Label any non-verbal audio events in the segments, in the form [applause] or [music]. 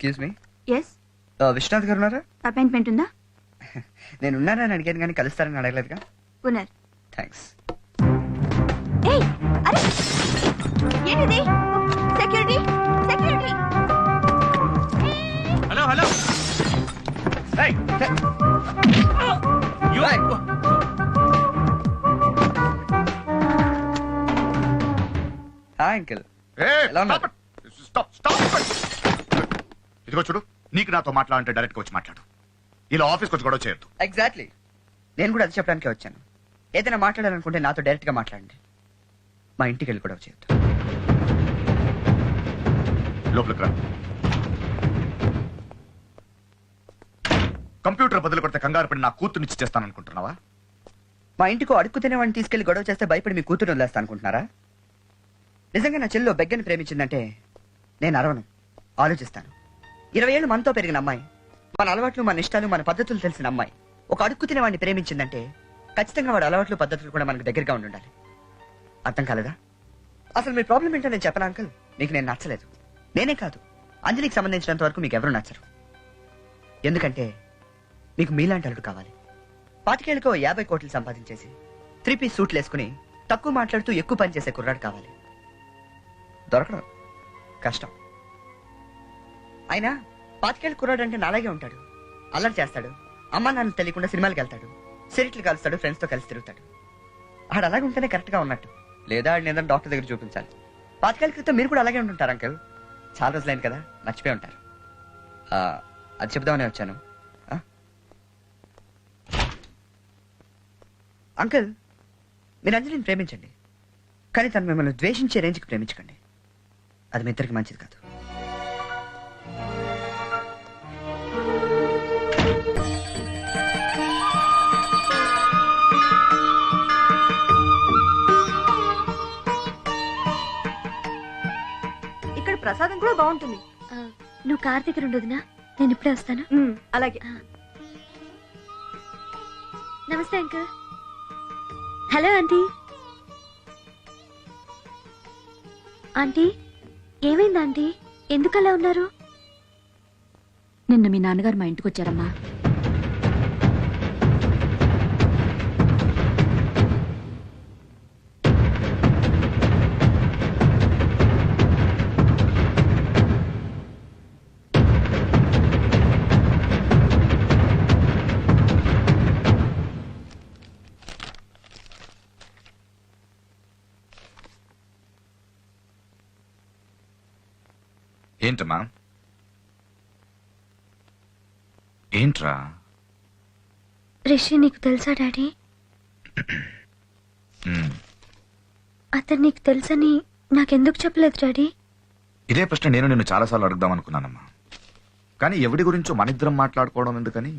Excuse me yes Vishwanath గారు ఉన్నారా appointment ఉందా? [laughs] నేను ఉన్నానని అడిగాను కానీ కలుస్తారని అడగలేదుగా. పునర్ thanks hello hello hi uncle ఎలా ఉన్నారు? stop it. ఇదిగో చూడు నీకు నాతో మాట్లాడంటే డైరెక్ట్గా వచ్చి మాట్లాడు. ఇలా ఆఫీస్కి వచ్చి గొడవ చేయొద్దు. ఎగ్జాక్ట్లీ నేను కూడా అది చెప్పడానికే వచ్చాను. ఏదైనా మాట్లాడాలనుకుంటే నాతో డైరెక్ట్గా మాట్లాడండి. మా ఇంటికి వెళ్ళి కూడా చేయొద్దు. లోపలికి రా. కంప్యూటర్ బదులు కొడితే కంగారు పడి నా కూతుర్నిచ్చి చేస్తాననుకుంటున్నావా? మా ఇంటికి అడుక్కు తినేవాడిని తీసుకెళ్ళి గొడవ చేస్తే భయపడి మీ కూతురు వదిలేస్తా అనుకుంటున్నారా? నిజంగా నా చెల్లిలో బెగ్గని ప్రేమించిందంటే నేను అరవను. ఆలోచిస్తాను. ఇరవై ఏళ్ళు మనతో పెరిగిన అమ్మాయి. మన అలవాట్లు మన ఇష్టాలు మన పద్ధతులు తెలిసిన అమ్మాయి. ఒక అడుక్కు తినేవాడిని ప్రేమించిందంటే ఖచ్చితంగా వాడి అలవాట్లు పద్ధతులు కూడా మనకు దగ్గరగా ఉండాలి అర్థం కాలేదా? అసలు మీ ప్రాబ్లం ఏంటో నేను చెప్పను అంకల్? మీకు నేను నచ్చలేదు. నేనే కాదు. అంజలికి సంబంధించినంత వరకు మీకు ఎవరు నచ్చరు. ఎందుకంటే మీకు మీలాంటి అల్లుడు కావాలి. పాతికేళ్ళకో యాభై కోట్లు సంపాదించేసి త్రీ పీస్ సూట్లు వేసుకుని తక్కువ మాట్లాడుతూ ఎక్కువ పని చేసే కుర్రాడు కావాలి. దొరకడం కష్టం. అయినా పాతికేళ్ళ కుర్రాడు అంటే నాలాగే ఉంటాడు. అల్లరి చేస్తాడు. అమ్మా నాన్న తెలియకుండా సినిమాలకు వెళ్తాడు. సిరిట్లు కలుస్తాడు ఫ్రెండ్స్తో కలిసి తిరుగుతాడు. ఆడు అలాగే ఉంటేనే కరెక్ట్గా ఉన్నట్టు. లేదా ఆడిని ఏదైనా డాక్టర్ దగ్గర చూపించాలి. పాతికేళ్ళ క్రితం మీరు కూడా అలాగే ఉంటుంటారు అంకల్ చాలా రోజులైంది కదా మర్చిపోయి ఉంటారు. ఆ, అది చెప్దామని వచ్చాను. ఆ? అంకుల్ మీరు అంజలిని ప్రేమించండి. కానీ తను మిమ్మల్ని ద్వేషించే రేంజ్కి ప్రేమించకండి. అది మీ ఇద్దరికి మంచిది కాదు. ప్రసాదం కూడా బాగుంటుంది. ఆ, నువ్వు కార్ దగ్గర ఉండదునా నేను ఇప్పుడే వస్తాను. అలాగే. నమస్తే అంకుల్. Hello aunty. ఆంటీ ఏమైంది ఆంటీ? ఎందుకు అలా ఉన్నారు? నిన్న మీ నాన్నగారు మా ఇంటికి వచ్చారమ్మా. ఏంటమ్మా? ఏంట్రా? రిషి నీకు తెలుసా డాడీ? అతను నీకు తెలుసని నాకెందుకు చెప్పలేదు డాడీ? ఇదే ప్రశ్న నేను నిన్ను చాలాసార్లు అడుగుదాం అనుకున్నానమ్మా కానీ ఎవడి గురించో మనిద్దరం మాట్లాడుకోవడం ఎందుకని?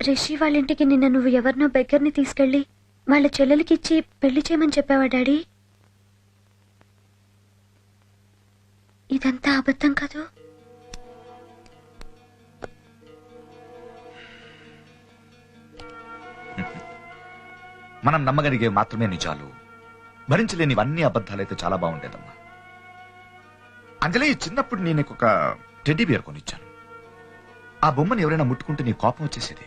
రిషి వాళ్ళ ఇంటికి నిన్న నువ్వు ఎవరినో బెగ్గర్ని తీసుకెళ్ళి వాళ్ళ చెల్లెలకి ఇచ్చి పెళ్ళి చేయమని చెప్పావా డాడీ? ఇదంతా అబద్ధం కాదు. మనం నమ్మగలిగే మాత్రమే నిజాలు. భరించలేనివన్నీ అబద్ధాలైతే చాలా బాగుండేదమ్మా. అంజలి చిన్నప్పుడు నేను ఒక టెడ్డీ బియర్ కొనిచ్చాను. ఆ బొమ్మను ఎవరైనా ముట్టుకుంటే నీ కోపం వచ్చేసేది?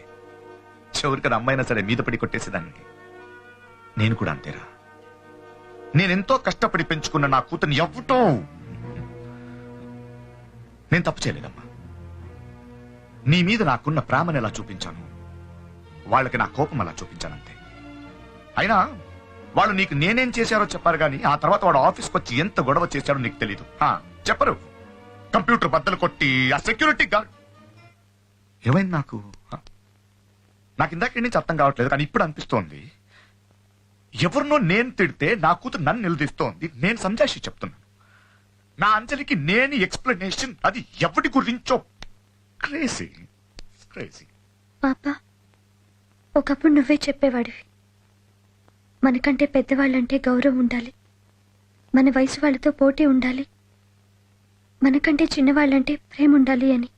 చివరికి అమ్మాయినా సరే మీద పడి కొట్టేసేదాన్ని. నేను కూడా అంతేరా. నేనెంతో కష్టపడి పెంచుకున్న నా కూతుర్ని ఎవ్వటం నేను తప్పు చేయలేదమ్మా. నీ మీద నాకున్న ప్రేమను ఎలా చూపించాను? వాళ్ళకి నా కోపం అలా చూపించానంతే? అయినా వాళ్ళు నీకు నేనేం చేశారో చెప్పారు కానీ ఆ తర్వాత వాడు ఆఫీస్కి వచ్చి ఎంత గొడవ చేశాడో నీకు తెలీదు. చెప్పరు. కంప్యూటర్ బద్దలు కొట్టి ఆ సెక్యూరిటీ గార్డ్. ఏమైంది నాకు? నాకు ఇందాక నుంచి అర్థం కావట్లేదు కానీ ఇప్పుడు అనిపిస్తోంది. ఎవరినో నేను తిడితే నా కూతురు నన్ను నిలదీస్తోంది. నేను సంజాషి చెప్తున్నాను నా అంజలికి నేను ఎక్స్ప్లెనేషన్ అది ఎవరి గురించో? క్రేజీ క్రేజీ పాప ఒకప్పుడు నువ్వే చెప్పేవాడివి. మనకంటే పెద్దవాళ్ళంటే గౌరవం ఉండాలి. మన వయసు వాళ్ళతో పోటీ ఉండాలి. మనకంటే చిన్నవాళ్ళంటే ప్రేమ ఉండాలి అని.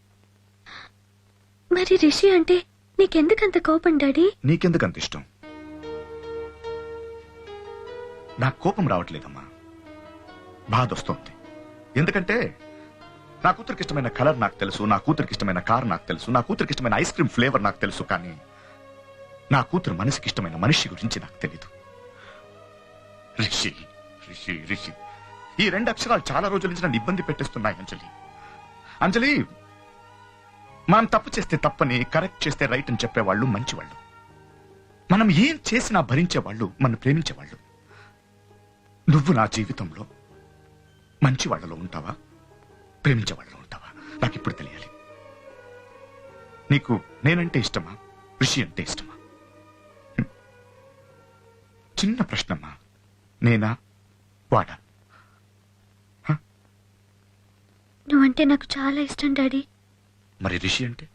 మరి రిషి అంటే నీకెందుకంత కోపం డాడీ? నీకెందుకు అంత ఇష్టం? నాకు కోపం రావట్లేదమ్మా. బాధ వస్తుంది ఎందుకంటే నా కూతురికి ఇష్టమైన కలర్ నాకు తెలుసు నా కూతురికి ఇష్టమైన కార్ నాకు తెలుసు నా కూతురికి ఇష్టమైన ఐస్ క్రీమ్ ఫ్లేవర్ నాకు తెలుసు కానీ నా కూతురు మనసుకి ఇష్టమైన మనిషి గురించి నాకు తెలీదు. రిషి రిషి రిషి ఈ రెండు అక్షరాలు చాలా రోజుల నుంచి నన్ను ఇబ్బంది పెట్టేస్తున్నాయి అంజలి. అంజలి మనం తప్పు చేస్తే తప్పని కరెక్ట్ చేస్తే రైట్ అని చెప్పేవాళ్ళు మంచివాళ్ళు. మనం ఏం చేసినా భరించేవాళ్ళు మన ప్రేమించేవాళ్ళు. నువ్వు నా జీవితంలో మంచి వాళ్ళలో ఉంటావా? ప్రేమించే వాళ్ళలో ఉంటావా? నాకు ఇప్పుడు తెలియాలి. నీకు నేనంటే ఇష్టమా? ఋషి అంటే ఇష్టమా. చిన్న ప్రశ్నమ్మా. నేనా? వాడా? నువ్వంటే నాకు చాలా ఇష్టం డాడీ. మరి ఋషి అంటే?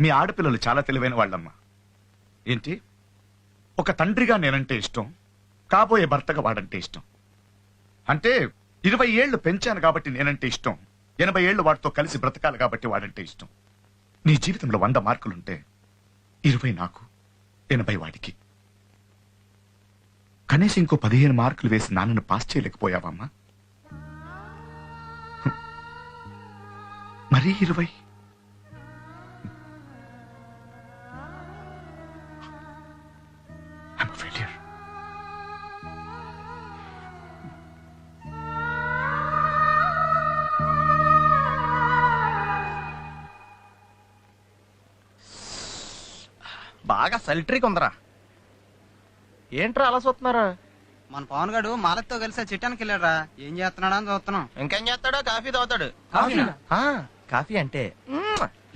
మీ ఆడపిల్లలు చాలా తెలివైన వాళ్ళమ్మా. ఏంటి? ఒక తండ్రిగా నేనంటే ఇష్టం కాబోయే భర్తగా వాడంటే ఇష్టం. అంటే ఇరవై ఏళ్ళు పెంచాను కాబట్టి నేనంటే ఇష్టం ఎనభై ఏళ్ళు వాడితో కలిసి బ్రతకాలి కాబట్టి వాడంటే ఇష్టం. నీ జీవితంలో వంద మార్కులుంటే ఇరవై నాకు ఎనభై వాడికి. కనీసం ఇంకో పదిహేను మార్కులు వేసి నాన్నను పాస్ చేయలేకపోయావమ్మా మరీ ఇరవై? బాగా సల్ట్రీకి ఉందరా ఏంట్రా అలా చూస్తున్నారా మన పవన్ గారు మాలతో కలిసి చిట్టానికి వెళ్ళారా ఏం చేస్తున్నాడా అని చూస్తున్నాం ఇంకేం చేస్తాడో? కాఫీ తాగుతాడు. ఆ, కాఫీ అంటే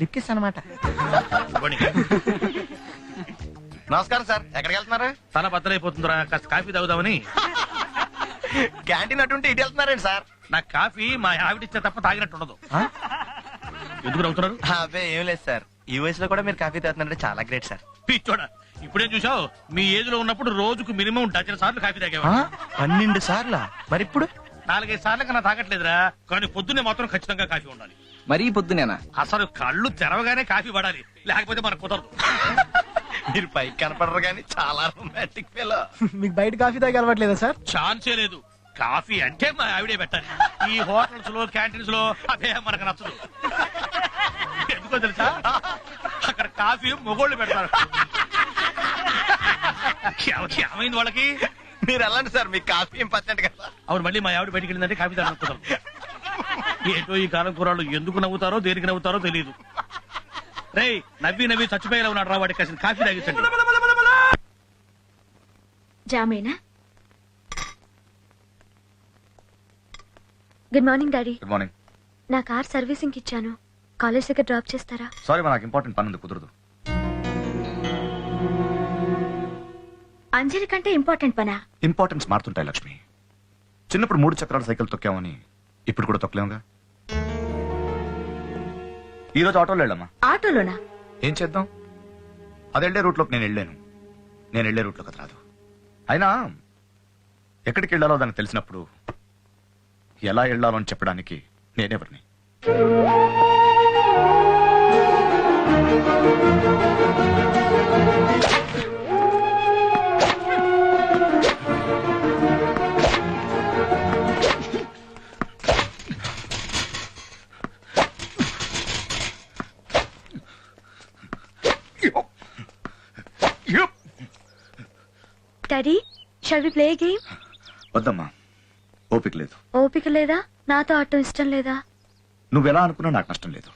లిప్ కిస్ అనమాట నమస్కారం సార్ ఎక్కడికి వెళ్తున్నారు? తల బద్దలైపోతుందిరా కాస్త కాఫీ తాగుదామని. క్యాంటీన్ అటుంటే ఇటు వెళ్తున్నారండి సార్? నా కాఫీ మా ఆవిడిచ్చే తప్ప తాగినట్టు ఉండదు ఆ? ఎందుకు నవ్వుతున్నారు అబ్బే ఏం లేదు సార్. ఈ వయసులో కూడా మీరు కాఫీ తాగుతున్నారంటే చాలా గ్రేట్ సార్. పిచ్చోడ. ఇప్పుడేం చూసావు మీ ఏజ్లో ఉన్నప్పుడు రోజుకు మినిమం డజన్ సార్లు కాఫీ తాగేవా? పన్నెండు సార్లా? మరి ఇప్పుడు నాలుగైదు సార్లు కన్నా తాగట్లేదురా. కానీ పొద్దున్నే మాత్రం ఖచ్చితంగా కాఫీ ఉండాలి. మరీ పొద్దునేనా? అసలు కళ్ళు తెరవగానే కాఫీ పడాలి. లేకపోతే మనకు కుదరదు. మీరు పైకి కనపడరు కానీ చాలా రొమాంటిక్ ఫీల్ మీకు బయట కాఫీ తాగి అలవాట్లేదా సార్? ఛాన్సే లేదు. కాఫీ అంటే మా ఆవిడే పెట్టాలి. ఈ హోటల్స్లో క్యాంటీన్స్లో అదే మనకు నచ్చదు. ఎందుకో తెలుసా? అక్కడ కాఫీ మొగోళ్ళు పెడతారు. ఏమ- ఏమైంది వాళ్ళకి? మీరు వెళ్ళండి సార్ మీకు కాఫీ ఇంపార్టెంట్ కదా. అవును మళ్ళీ మా ఆవిడ బయటికి వెళ్ళిందంటే కాఫీ తాగడం కుదరదు ఏంటో ఈ కాలం కూరళ్ళు ఎందుకు నవ్వుతారో దేనికి నవ్వుతారో తెలియదు రేయ్ నవ్వి నవ్వి చచ్చిపోయేలా ఉన్నాడు రా వాడికి అసలు కాఫీ తాగించండి జామేనా? Good morning daddy. Good morning నా కార్ సర్వీసింగ్ ఇచ్చాను కాలేజ్ దగ్గర డ్రాప్ చేస్తారా? సారీ నాకు ఇంపార్టెంట్ పని ఉంది కుదరదు. అంజలి కంటే ఇంపార్టెంట్ పనా? ఇంపార్టెన్స్ మారుతుంటాయి లక్ష్మి. చిన్నప్పుడు మూడు చక్రాల సైకిల్ తొక్కామని ఇప్పుడు కూడా తొక్కలేముగా? ఈ రోజు ఆటోలో వెళ్ళమ్మా. ఆటోలోనా? ఏం చేద్దాం? అది వెళ్ళే రూట్లోకి నేను వెళ్ళాను. నేను వెళ్ళే రూట్లోకి అది రాదు. అయినా ఎక్కడికి వెళ్ళాలో దానికి తెలిసినప్పుడు ఎలా వెళ్ళాలో అని చెప్పడానికి నేనెవరిని? Daddy shall we play game వద్దమ్మా. ఓపిక లేదు. ఓపిక లేదా? నాతో ఆటో ఇష్టం లేదా? నువ్వు ఎలా అనుకున్నా నాకు నష్టం లేదు.